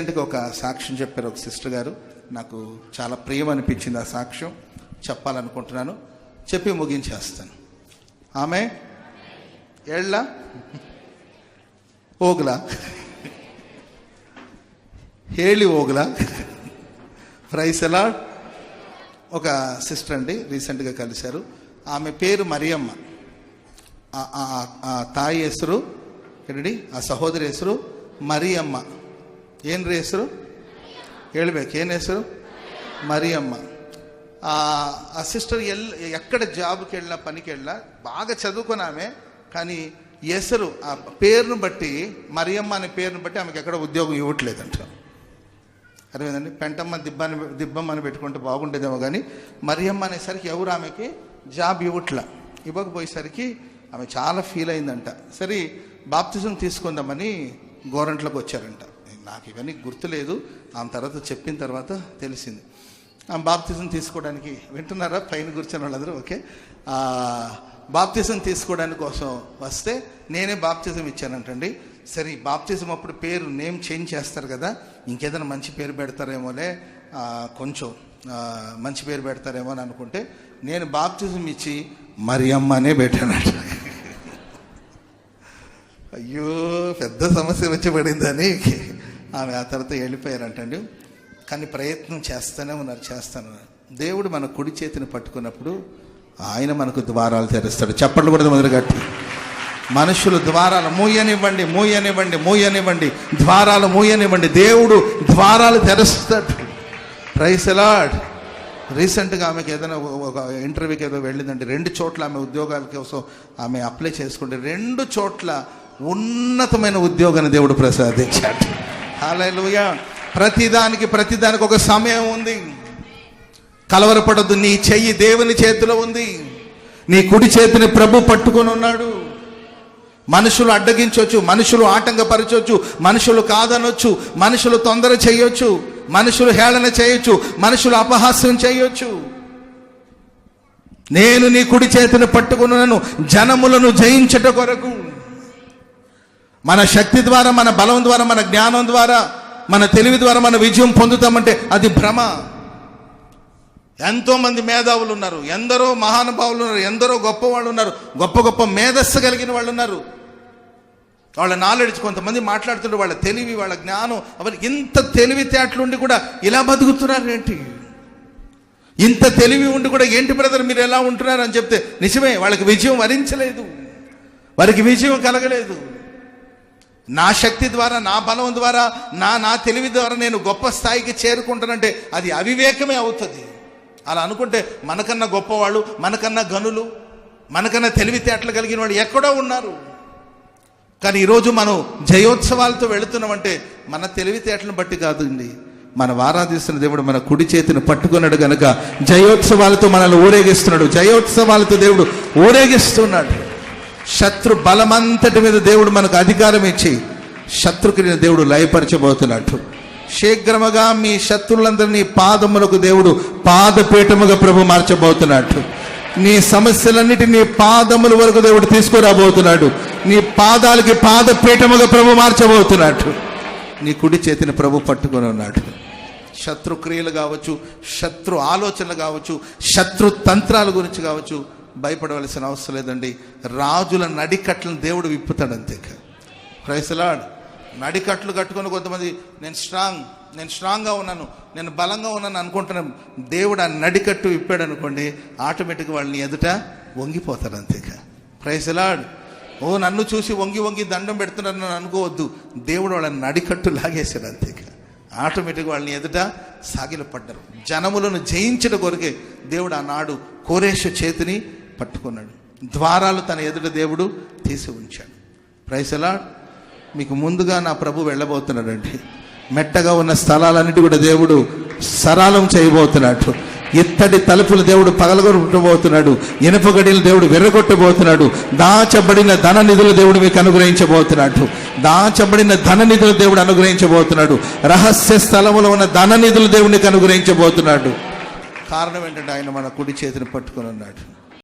రీసెంట్గా ఒక సాక్ష్యం చెప్పారు ఒక సిస్టర్ గారు. నాకు చాలా ప్రియం అనిపించింది ఆ సాక్ష్యం. చెప్పాలనుకుంటున్నాను. చెప్పి ముగించేస్తాను. ఆమె? ఏళ్ళ? ఓగులా. హేళి ఓగులా. ప్రైస్ ఎలా? ఒక సిస్టర్ అండి రీసెంట్గా కలిశారు. ఆమె పేరు మరియమ్మ. తాయి హెసరు ఏంటండి? ఆ సహోదరి హెసరు మరియమ్మ. ಏನ್ ರೀ ಹೆಸರು ಹೇಳ್ಬೇಕು ಏನು ಹೆಸರು మరియమ్మ ఆ ఆ సిస్టర్ ఎల్ ఎక్కడ జాబ్కి వెళ్ళినా పనికి వెళ్ళినా బాగా చదువుకుని ఆమె కానీ ఎసరు ఆ పేరును బట్టి మరియమ్మ అనే పేరును బట్టి ఆమెకి ఎక్కడ ఉద్యోగం ఇవ్వట్లేదంట అర్థమైందండి పెంటమ్మ దిబ్బని దిబ్బమ్మ అని పెట్టుకుంటే బాగుండేదేమో కానీ మరియమ్మ అనేసరికి ఎవరు ఆమెకి జాబ్ ఇవ్వట్ల ఇవ్వకపోయేసరికి ఆమె చాలా ఫీల్ అయిందంట సరే బాప్తిజం తీసుకుందామని గోరంట్లోకి వచ్చారంట నాకు ఇవన్నీ గుర్తులేదు. ఆమె తర్వాత చెప్పిన తర్వాత తెలిసింది. ఆ బాప్తిజం తీసుకోవడానికి వింటున్నారా? పైన కూర్చొని వాళ్ళందరూ ఓకే. బాప్తిజం తీసుకోవడానికి కోసం వస్తే నేనే బాప్తిజం ఇచ్చానంటండి. సరే ఈ బాప్తిజం అప్పుడు పేరు నేమ్ చేంజ్ చేస్తారు కదా. ఇంకేదైనా మంచి పేరు పెడతారేమోలే. కొంచెం మంచి పేరు పెడతారేమో అని అనుకుంటే నేను బాప్తిజం ఇచ్చి మరియమ్మ అనే పెట్టానట. అయ్యో పెద్ద సమస్య వచ్చి పడిందని. ఆమె ఆ తర్వాత వెళ్ళిపోయారంటండి. కానీ ప్రయత్నం చేస్తూనే ఉన్నారు చేస్తాను. దేవుడు మన కుడి చేతిని పట్టుకున్నప్పుడు ఆయన మనకు ద్వారాలు తెరుస్తాడు. చప్పట్లు కూడా మొదలుగట్టి మనుషులు ద్వారాలు మూయనివ్వండి మూయనివ్వండి మూయనివ్వండి. ద్వారాలు మూయనివ్వండి. దేవుడు ద్వారాలు తెరుస్తాడు. ప్రైస్ అలాడ్ రీసెంట్గా ఆమెకి ఏదైనా ఒక- ఒక ఇంటర్వ్యూకి ఏదో వెళ్ళిందండి. రెండు చోట్ల ఆమె ఉద్యోగాల కోసం ఆమె అప్లై చేసుకుంటే రెండు చోట్ల ఉన్నతమైన ఉద్యోగాన్ని దేవుడు ప్రసాదించాడు. హల్లెలూయా. ప్రతిదానికి ప్రతిదానికి ఒక సమయం ఉంది. కలవరపడద్దు. నీ చెయ్యి దేవుని చేతిలో ఉంది. నీ కుడి చేతిని ప్రభు పట్టుకొని ఉన్నాడు. మనుషులు అడ్డగించవచ్చు మనుషులు ఆటంకపరచవచ్చు మనుషులు కాదనొచ్చు. మనుషులు తొందర చేయొచ్చు. మనుషులు హేళన చేయొచ్చు. మనుషులు అపహాస్యం చేయొచ్చు. నేను నీ కుడి చేతిని పట్టుకున్నాను జనములను జయించట కొరకు. మన శక్తి ద్వారా మన బలం ద్వారా మన జ్ఞానం ద్వారా మన తెలివి ద్వారా మన విజయం పొందుతామంటే అది భ్రమ. ఎంతోమంది మేధావులు ఉన్నారు ఎందరో మహానుభావులు ఉన్నారు ఎందరో గొప్ప వాళ్ళు ఉన్నారు గొప్ప గొప్ప మేధస్సు కలిగిన వాళ్ళు ఉన్నారు. వాళ్ళ నాలెడ్జ్ కొంతమంది మాట్లాడుతుంటే వాళ్ళ తెలివి వాళ్ళ జ్ఞానం అవన్నీ ఇంత తెలివితేటలుండి కూడా ఇలా బతుకుతున్నారు ఏంటి? ఇంత తెలివి ఉండి కూడా ఏంటి బ్రదర్ మీరు ఎలా ఉంటున్నారు అని చెప్తే నిజమే వాళ్ళకి విజయం వరించలేదు. వారికి విజయం కలగలేదు. నా శక్తి ద్వారా నా బలం ద్వారా నా నా తెలివి ద్వారా నేను గొప్ప స్థాయికి చేరుకుంటానంటే అది అవివేకమే అవుతుంది. అలా అనుకుంటే మనకన్నా గొప్పవాళ్ళు మనకన్నా గనులు మనకన్నా తెలివితేటలు కలిగిన వాళ్ళు ఎక్కడో ఉన్నారు. కానీ ఈరోజు మనం జయోత్సవాలతో వెళుతున్నామంటే మన తెలివితేటలను బట్టి కాదండి. మన వారాధిస్తున్న దేవుడు మన కుడి చేతిని పట్టుకున్నాడు కనుక జయోత్సవాలతో మనల్ని ఊరేగిస్తున్నాడు. జయోత్సవాలతో దేవుడు ఊరేగిస్తున్నాడు. శత్రు బలమంతటి మీద దేవుడు మనకు అధికారం ఇచ్చి శత్రుక్రియను దేవుడు లయపరచబోతున్నట్టు. శీఘ్రముగా మీ శత్రులందరినీ పాదములకు దేవుడు పాదపీఠముగా ప్రభు మార్చబోతున్నాడు నీ సమస్యలన్నిటి నీ పాదముల వరకు దేవుడు తీసుకురాబోతున్నాడు. నీ పాదాలకి పాదపీఠముగా ప్రభు మార్చబోతున్నాడు నీ కుడి చేతిని ప్రభు పట్టుకొని ఉన్నాడు. శత్రుక్రియలు కావచ్చు శత్రు ఆలోచనలు కావచ్చు శత్రు తంత్రాల గురించి కావచ్చు భయపడవలసిన అవసరం లేదండి. రాజుల నడికట్లను దేవుడు విప్పుతాడు అంతే ప్రైసలాడ్ నడికట్లు కట్టుకొని కొంతమంది నేను స్ట్రాంగ్ నేను స్ట్రాంగ్గా ఉన్నాను నేను బలంగా ఉన్నాను అనుకుంటున్నాను దేవుడు ఆ నడికట్టు విప్పాడు అనుకోండి ఆటోమేటిక్గా వాళ్ళని ఎదుట వంగిపోతాడు అంతేక ప్రైసలాడ్ ఓ నన్ను చూసి వంగి వంగి దండం పెడుతున్నారని అనుకోవద్దు. దేవుడు వాళ్ళని నడికట్టు లాగేశాడు అంతేక ఆటోమేటిక్గా వాళ్ళని ఎదుట సాగిలపడ్డారు. జనములను జయించడం కొరకే దేవుడు ఆనాడు కోరేషు చేతిని పట్టుకున్నాడు. ద్వారాలు తన ఎదుట దేవుడు తీసి ఉంచాడు. ప్రైసలా మీకు ముందుగా నా ప్రభు వెళ్ళబోతున్నాడండి. మెట్టగా ఉన్న స్థలాలన్నిటి కూడా దేవుడు సరళం చేయబోతున్నాడు. ఇత్తడి తలుపులు దేవుడు పగలగొట్టబోతున్నాడు. ఇనుప గడియలు దేవుడు విర్రగొట్టబోతున్నాడు. దాచబడిన ధన నిధులు దేవుడు మీకు అనుగ్రహించబోతున్నాడు. దాచబడిన ధన నిధులు దేవుడు అనుగ్రహించబోతున్నాడు. రహస్య స్థలములో ఉన్న ధన నిధులు దేవుడికి అనుగ్రహించబోతున్నాడు. కారణం ఏంటంటే ఆయన మన కుడి చేతిని పట్టుకుని ఉన్నాడు.